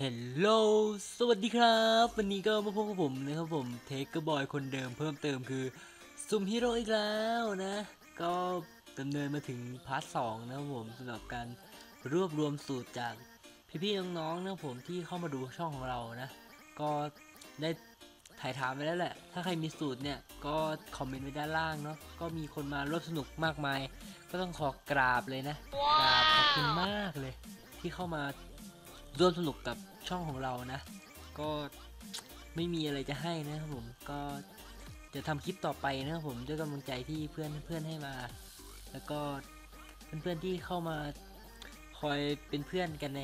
เฮลโลสวัสดีครับ วันนี้ก็มาพบกับผมนะครับผมเทคกบอยคนเดิมเพิ่มเติมคือซุมฮีโร่อีกแล้วนะ ก็ดำเนินมาถึงพาร์ทสองนะครับผมสำหรับการรวบรวมสูตรจากพี่ๆน้องๆนะครับผมที่เข้ามาดูช่องของเรานะ ก็ได้ถ่ายถามไปแล้วแหละ ถ้าใครมีสูตรเนี่ยก็คอมเมนต์ไว้ด้านล่างเนาะก็มีคนมาร่วมสนุกมากมาย ก็ต้องขอกราบเลยนะกราบขอบคุณมากเลย ที่เข้ามา ร่วมสนุกกับช่องของเรานะ ก็ไม่มีอะไรจะให้นะครับผมก็จะทำคลิปต่อไปนะครับผมด้วยกำลังใจที่เพื่อนเพื่อนให้มา แล้วก็เพื่อนๆที่เข้ามาคอยเป็นเพื่อนกันใน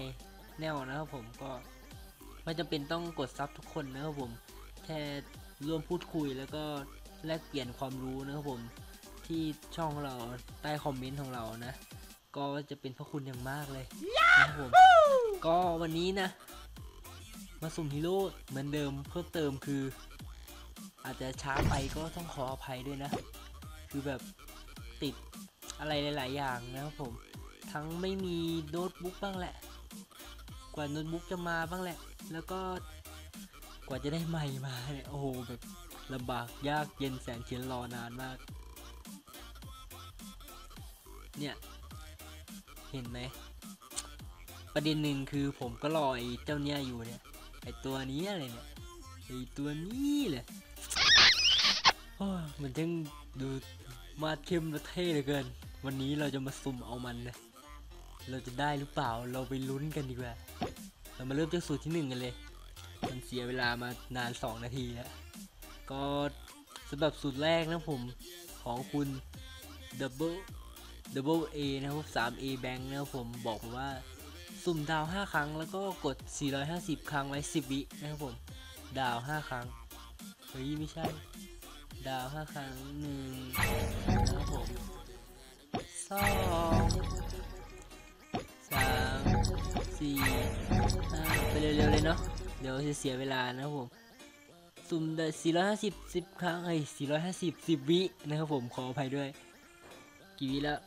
แนวนะครับผมก็ไม่จำเป็นต้องกดซับทุกคนนะครับผมแค่ร่วมพูดคุยแล้วก็แลกเปลี่ยนความรู้นะครับผมที่ช่องของเราใต้คอมเมนต์ของเรานะ ก็จะเป็นพระคุณอย่างมากเลยนะครับผมก็วันนี้นะ มาสุ่มฮีโร่เหมือนเดิมเพิ่มเติมคือ อาจจะช้าไปก็ต้องขออภัยด้วยนะ คือแบบติดอะไรหลาย ๆ อย่างนะครับผม ทั้งไม่มีโน้ตบุ๊กบ้างแหละ กว่าโน้ตบุ๊กจะมาบ้างแหละ แล้วก็กว่าจะได้ใหม่มาเนี่ยโอ้โหแบบลำบากยากเย็นแสนเข็ญรอนานมาก เนี่ย เห็นไหม ประเด็นหนึ่งคือผมก็รอไอ้เจ้าเนี้ยอยู่เนี่ย ไอ้ตัวนี้อะไรเนี่ย ไอ้ตัวนี้เลยมันจังดูมาเข้มและเท่เหลือเกิน วันนี้เราจะมาซุ่มเอามันนะ เราจะได้หรือเปล่า เราไปลุ้นกันดีกว่า เรามาเริ่มจากสูตรที่หนึ่งกันเลย มันเสียเวลามานาน2นาทีแล้ว ก็สำหรับสูตรแรกนะผมของคุณ Double Double A นะครับ 3A Bank นะครับผมบอกมว่าสุ่มดาว 5 ครั้งแล้วก็กด 450 ครั้งไว้ 10 วินะครับผม ดาว 5 ครั้ง เฮ้ย ไม่ใช่ ดาว 5 ครั้งหนึ่งนะครับผมสองสามสี่ห้าไปเร็วๆเลยเนาะเดี๋ยวจะเสียเวลานะครับผมสุ่มได้450 10 ครั้งเฮ้ย450 10 วินะครับผมขออภัยด้วย กี่วิแล้ว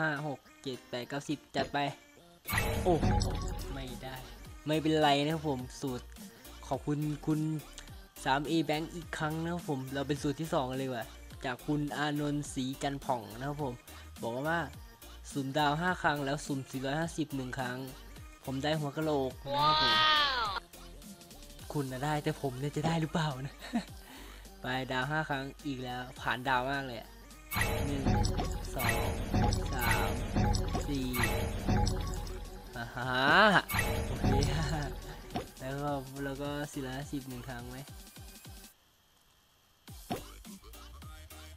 ห้าหกเจ็ดแปดเก้าสิบจัดไป โอ้ไม่ได้ ไม่เป็นไรนะครับผมสูตรขอบคุณคุณ 3A Bank อีกครั้งนะครับผม เราเป็นสูตรที่ 2 เลยว่ะ จากคุณอานนท์ศรีจันผ่องนะครับผม บอกว่าสุ่มดาว 5 ครั้งแล้วสุ่ม 450 1 ครั้ง ผมได้หัวกะโหลกนะครับผมคุณนะได้แต่ผมเนี่ยจะได้หรือเปล่านะ ไปดาว 5 ครั้งอีกแล้ว ผ่านดาวมากเลยอะ หนึ่งสองสามสี่อ่าฮะโอเคแล้วก็แล้วก็สี่ร้อยสิบหนึ่งครั้งไหม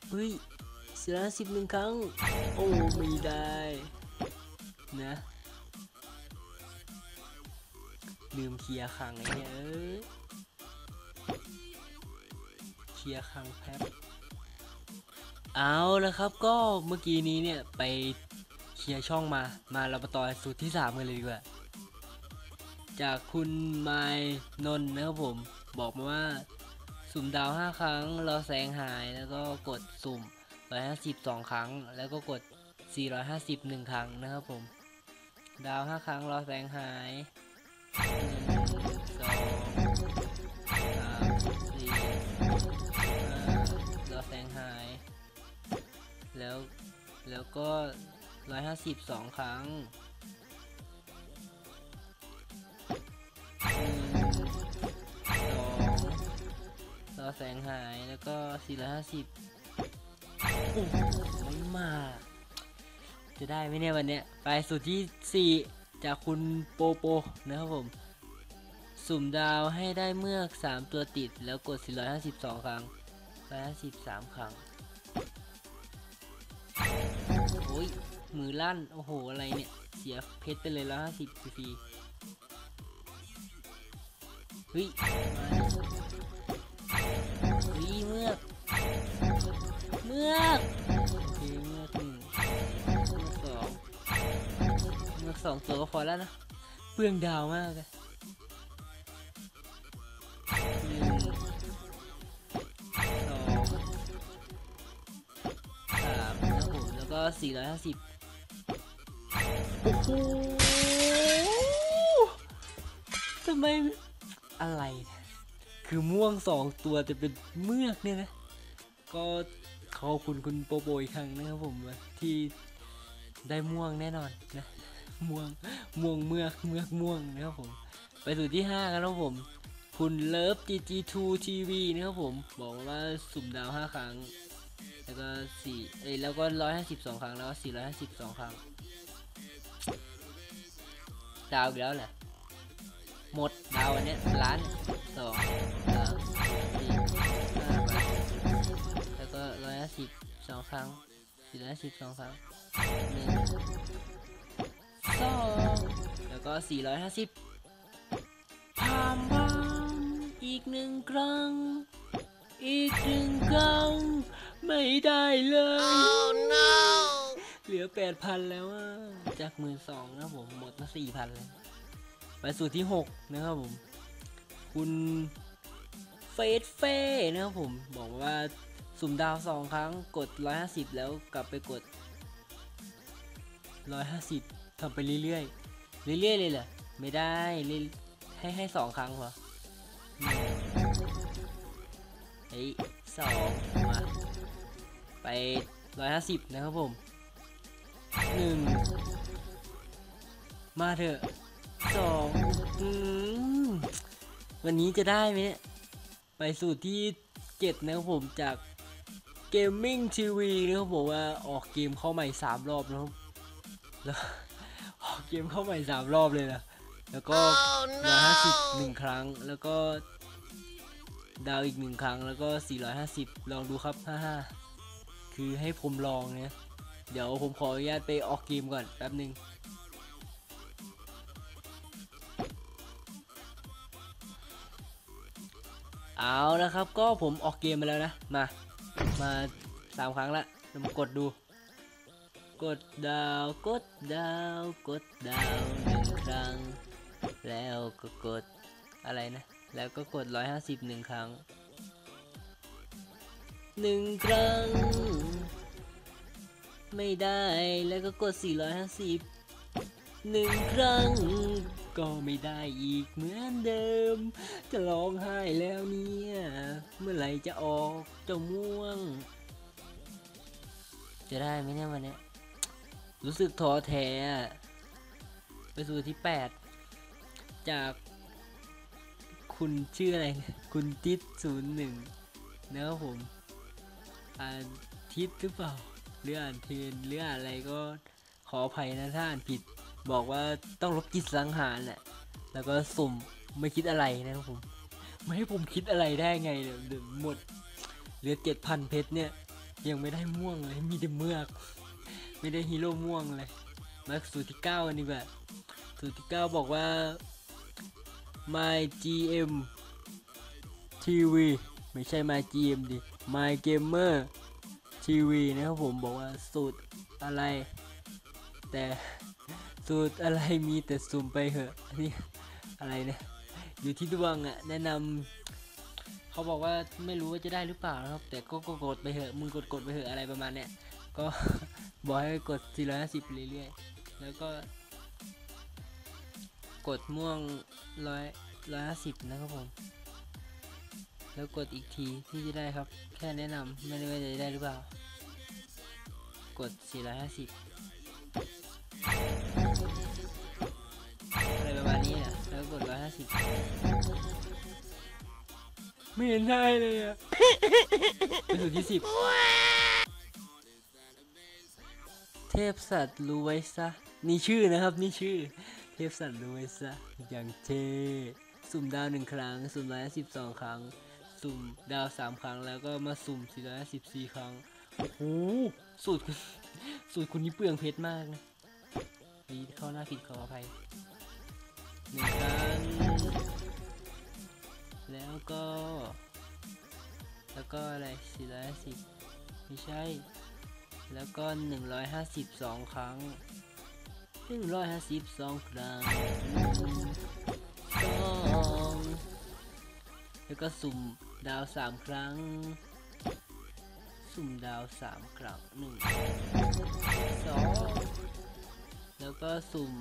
เฮ้ยสี่ร้อยสิบหนึ่งครั้ง โอ้ไม่ได้นะลืมเคลียร์ครั้งไอ้เนี่ยเอ้ยเคลียร์ครั้งแป๊บ เอาล้วครับก็เมื่อกี้นี้เนี่ยไปเคลียร์ช่องมา มาเรามาต่อสูตรที่ 3 กันเลยดีกว่า จากคุณไมนนนะครับผม บอกมาว่า สุ่มดาว 5 ครั้งรอแสงหายแล้วก็กดสุ่ม 150 2 ครั้ง แล้วก็กด 450 1 ครั้งนะครับผม ดาว 5 ครั้งรอแสงหาย แล้วแล้วก็ร้อยห้าสิบสองครั้งสองรอแสงหายแล้วก็สี่ร้อยห้าสิบโอ้โหไม่มา จะได้ไหมเนี่ยวันเนี้ย ไปสุดที่สี่จากคุณโปโปนะครับผม สุ่มดาวให้ได้เมือกสามตัวติดแล้วกด 452 ครั้ง 153 ครั้ง มือลั่น โอ้โห อะไรเนี่ย เสียเพชรไปเลยแล้วห้าสิบฟรีเฮ้ยเฮ้ยเมือกเมือกเคเมือกหนึ่งเมือกสองเมือกสองตัวก็พอแล้วนะเปลืองดาวมากเลยสองสามนะผมแล้วก็สี่ร้อยห้าสิบ โอ้โหสำไมอะไร คือม่วงสองตัวแต่เป็นเมือกเนี่ยนะ ก็ขอบคุณคุณโปโปอีกครั้งนะครับผมที่ได้ม่วงแน่นอนนะ ม่วง ม่วงเมือก เมือกม่วงนะครับผม ไปสู่ที่ห้ากันแล้วผม คุณเลิฟ GG2 TV นะครับผม บอกว่าสุ่มดาวห้าครั้ง แล้วก็สี่เอ้ยแล้วก็ร้อยห้าสิบสองครั้ง แล้วก็สี่ร้อยห้าสิบสองครั้ง ดาวอีกแล้วแหละหมดดาวอันเนี้ยล้านสองสามสี่ห้าแล้วก็ร้อยห้าสิบสองครั้งสี่ร้อยห้าสิบสองครั้งหนึ่งสองแล้วก็สี่ร้อยห้าสิบพามพามอีกหนึ่งครั้ง อีกหนึ่งครั้ง ไม่ได้เลย เหลือแปดพันแล้วอะจากหมื่นสองนะผมหมดมาสี่พันเลยไปสู่ที่หกนะครับผม คุณเฟสเฟ่นะครับผม บอกว่าสุ่มดาวสองครั้งกดร้อยห้าสิบแล้วกลับไปกดร้อยห้าสิบทำไปเรื่อยๆ เรื่อยๆ เลยเหรอ ไม่ได้ให้ให้สองครั้งพอเฮ้ยสองมาไปร้อยห้าสิบนะครับผม หนึ่งมาเถอะสองอืมวันนี้จะได้ไหมเนี่ยไปสู่ที่เจ็ดนะครับผมจาก Gaming TV นะครับผมว่าออกเกมเข้าใหม่สามรอบนะครับแล้วออกเกมเข้าใหม่สามรอบเลยนะแล้วก็ร้อยห้าสิบหนึ่งครั้งแล้วก็ดาวอีกหนึ่งครั้งแล้วก็สี่ร้อยห้าสิบลองดูครับห้าห้าคือให้ผมลองเนี่ย เดี๋ยวผมขออนุญาตไปออกเกมก่อนแป๊บหนึ่งเอาละครับก็ผมออกเกมมาแล้วนะ มา มาสามครั้งละเดี๋ยวกดดู กดดาวกดดาวกดดาวหนึ่งครั้ง แล้วก็กดอะไรนะ แล้วก็กดร้อยห้าสิบหนึ่งครั้งหนึ่งครั้ง ไม่ได้แล้วก็กด 450หนึ่งครั้ง ก็ไม่ได้อีกเหมือนเดิม จะร้องไห้แล้วเนี่ย เมื่อไหร่จะออกเจ้าม่วง จะได้ไหมเนี่ยวันนี้รู้สึกท้อแท้ไปสู่ที่ 8 จาก คุณชื่ออะไร คุณทิศศูนย์หนึ่งนะครับผมอ่าทิศหรือเปล่า หรืออ่านเทนหรืออ่านอะไรก็ขออภัยนะถ้าอ่านผิด บอกว่าต้องลบจิตสังหารแหละแล้วก็สุ่มไม่คิดอะไรนะครับผม ไม่ให้ผมคิดอะไรได้ไงเนี่ยเดี๋ยวหมดเหลือเจ็ดพันเพชรเนี่ย ยังไม่ได้ม่วงเลยมีแต่เมือก ไม่ได้ฮีโร่ม่วงเลยมาสูตรที่เก้ากันดีกว่าสูตรที่เก้าบอกว่า my gm tv ไม่ใช่ my gm ดิ my gamer ทีวีนะครับผมบอกว่าสูตรอะไร แต่สูตรอะไรมีแต่สุ่มไปเหอะอันนี่อะไรเนี่ยอยู่ที่ดวงอะแนะนำเขาบอกว่าไม่รู้ว่าจะได้หรือเปล่านะครับ แต่ก็ก็กดไปเหอะมึงกดกดไปเหอะอะไรประมาณเนี้ยก็บอกให้กด 450ไปเรื่อยๆแล้วก็ กดม่วงร้อยร้อยห้าสิบนะครับผมแล้วกดอีกทีที่จะได้ครับ แค่แนะนำไม่ได้ว่าจะได้หรือเปล่า กด 450อะไรประมาณนี้อะแล้วกด 150 ไม่เห็นได้เลยอะไปสู่ที่10เทพสัตว์รู้ไว้ซะ นี่ชื่อนะครับ นี่ชื่อ เทพสัตว์รู้ไว้ซะ อย่างเท่สุ่มดาวหนึ่งครั้ง สุ่มร้อยสิบสองครั้ง สุ่มดาวสามครั้งแล้วก็มาสุ่มสี่ร้อยสิบสี่ครั้ง โอ้โหสูตรสูตรคุณนี่เปลืองเพชรมากนะนี่เข้าหน้าผิดขออภัยหนึ่งครั้งแล้วก็ แล้วก็อะไรสี่ร้อยสิบไม่ใช่ แล้วก็หนึ่งร้อยห้าสิบสองครั้งหนึ่งร้อยห้าสิบสองครั้งสองแล้วก็สุ่มดาวสามครั้ง สุ่มดาวสามครั้งหนึ่งสองแล้วก็สุ่ม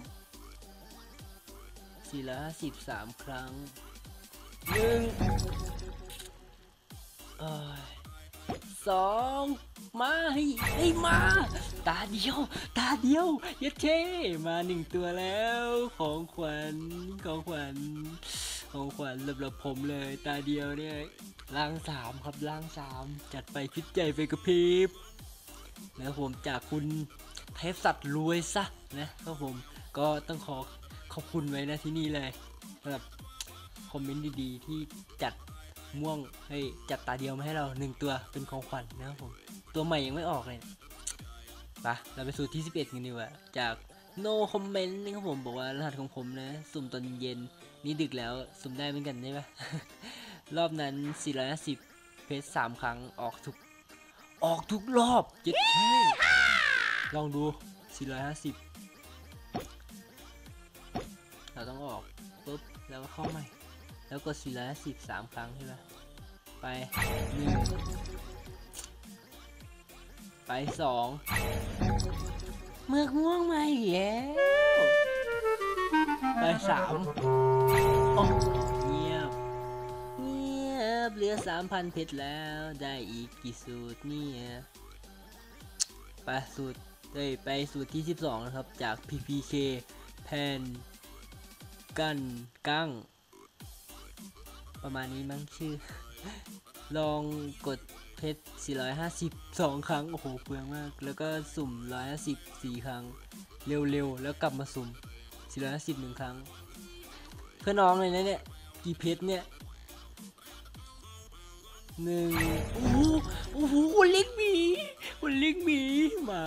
สี่ร้อยห้าสิบสามครั้งหนึ่งสองมาให้มา ตาเดียว ตาเดียวยัดเช่มาหนึ่งตัวแล้ว ของขวัญของขวัญ ของขวัญสำหรับผมเลย ตาเดียวเนี่ยล่างสามครับล่างสามจัดไปคิดใจไปกระพริบแล้วผมจากคุณเทพสัตว์รวยซะนะครับผมก็ต้องขอขอบคุณไว้นะที่นี่เลยสำหรับคอมเมนต์ดีๆ ที่จัดม่วงให้จัดตาเดียวมาให้เราหนึ่งตัวเป็นของขวัญนะครับผมตัวใหม่ยังไม่ออกเลยปะเราไปสู่ที่ 11 กันดีกว่าจาก no comment นะครับผมบอกว่ารหัสของผมนะ สุ่มตอนเย็น นี่ดึกแล้วสุ่มได้เหมือนกันใช่ปะรอบนั้น 450 เพชร3ครั้งออกทุก ออกทุกรอบเจ็ดเท่ลองดู 450 เราต้องออกปุ๊บ แล้วก็เข้าใหม่ แล้วกด450 3 ครั้งใช่ปะไปหนึ่งไปสองเมือกม่วงมาอีกแล้ว ไปสามโอ้เงียบ เงียบ เหลือสามพันเพชรแล้ว ได้อีกกี่สูตรเนี่ยไปสูตรเอ้ยไปสูตรที่ 12 นะครับ จาก PPK แผ่นกันกั้ง ประมาณนี้มั้งชื่อ ลองกดเพชร 450 2 ครั้ง โอ้โหเปลืองมาก แล้วก็สุ่ม 150 4 ครั้ง เร็วๆ แล้วกลับมาสุ่ม 450 1ครั้ง เพื่อน้องเลยนะเนี่ยกี่เพชรเนี่ยหนึ่งโอ้โหโอ้โหคนเล็กหมีคนเล็กหมีมา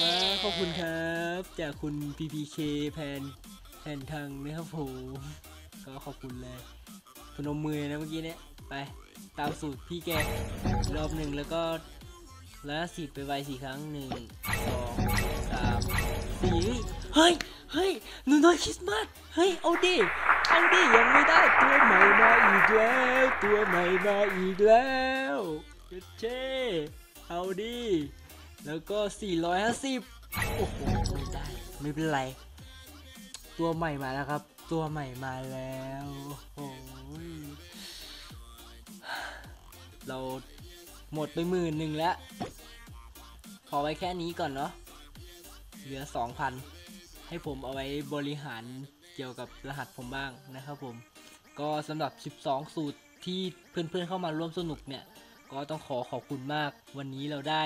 มาขอบคุณครับ จากคุณ PPK แพนแพนทางนะครับผมก็ขอบคุณเลยพนมมือนะเมื่อกี้เนี่ยไปตามสูตรพี่แกรอบหนึ่งแล้วก็ล้วสิบไปไวสี่ครั้งหนึ่งสองสามสี่ เฮ้ย เฮ้ย หนูน้อยคริสต์มาส เฮ้ย เอาดิ เอาดิ ยังไม่ได้ ตัวใหม่มาอีกแล้ว ตัวใหม่มาอีกแล้วเช่เอาดิ แล้วก็ 450 โอ้โหไม่ได้ ไม่เป็นไร ตัวใหม่มาแล้วครับ ตัวใหม่มาแล้ว โอ้โหเราหมดไปหมื่นหนึ่งแล้ว พอไว้แค่นี้ก่อนเนาะ เหลือ2,000 ให้ผมเอาไว้บริหารเกี่ยวกับรหัสผมบ้างนะครับผม ก็สำหรับ 12 สูตรที่เพื่อนๆเข้ามาร่วมสนุกเนี่ย ก็ต้องขอขอบคุณมาก วันนี้เราได้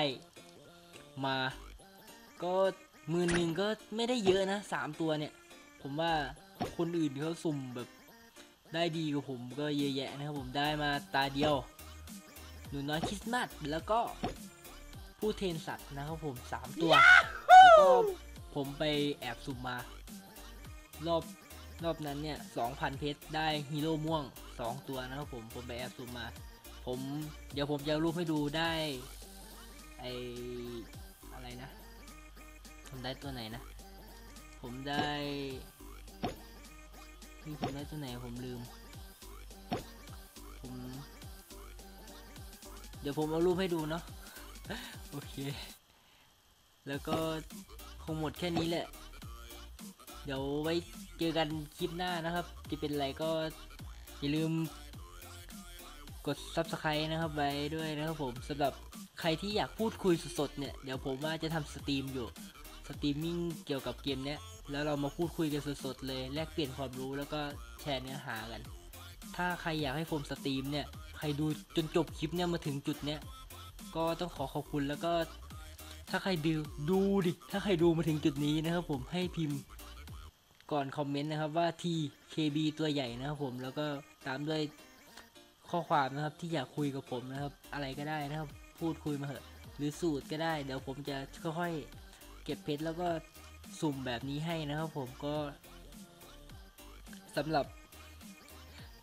มา ก็หมื่นหนึ่งก็ไม่ได้เยอะนะ 3 ตัวเนี่ย ผมว่าคนอื่นเขาสุ่มแบบได้ดีกว่าผมก็เยอะแยะนะครับผมได้มาตาเดียว หนูน้อยคริสต์มาสแล้วก็ผู้เทนสัตว์นะครับผมสามตัว แล้วก็ผมไปแอบสุ่มมา รอบรอบนั้นเนี่ยสองพันเพชรได้ฮีโร่ม่วงสองตัวนะครับผมผมไปแอบสุ่มมา ผมเดี๋ยวผมจะรูปให้ดูได้ไออะไรนะ ผมได้ตัวไหนนะ ผมได้นี่ผมได้ตัวไหนผมลืม ผม เดี๋ยวผมเอารูปให้ดูเนาะ โอเค แล้วก็คงหมดแค่นี้แหละ เดี๋ยวไว้เจอกันคลิปหน้านะครับ จะเป็นอะไรก็อย่าลืมกด subscribe นะครับไว้ด้วยนะครับผมสำหรับใครที่อยากพูดคุยสดๆเนี่ย เดี๋ยวผมว่าจะทำสตรีมอยู่ สตรีมมิ่งเกี่ยวกับเกมเนี้ย แล้วเรามาพูดคุยกันสดๆเลย แลกเปลี่ยนความรู้แล้วก็แชร์เนื้อหากัน ถ้าใครอยากให้ผมสตรีมเนี่ย ใครดูจนจบคลิปเนี่ยมาถึงจุดเนี้ย ก็ต้องขอขอบคุณแล้วก็ ถ้าใครดูดูดิ ถ้าใครดูมาถึงจุดนี้นะครับผมให้พิมพ์ก่อนคอมเมนต์นะครับว่า TKB ตัวใหญ่นะครับผมแล้วก็ตามด้วยข้อความนะครับที่อยากคุยกับผมนะครับ อะไรก็ได้นะครับ พูดคุยมาเถอะ หรือสูตรก็ได้ เดี๋ยวผมจะค่อยๆเก็บเพชรแล้วก็สุ่มแบบนี้ให้นะครับผมก็สำหรับ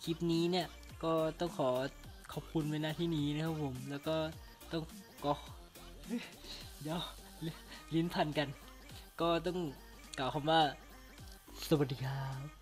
คลิปนี้เนี่ยก็ต้องขอขอบคุณไว้ณที่นี้นะครับผม แล้วก็ต้องก็ เดี๋ยวลิ้นพันกัน ก็ต้องกล่าวคำว่า สวัสดีครับ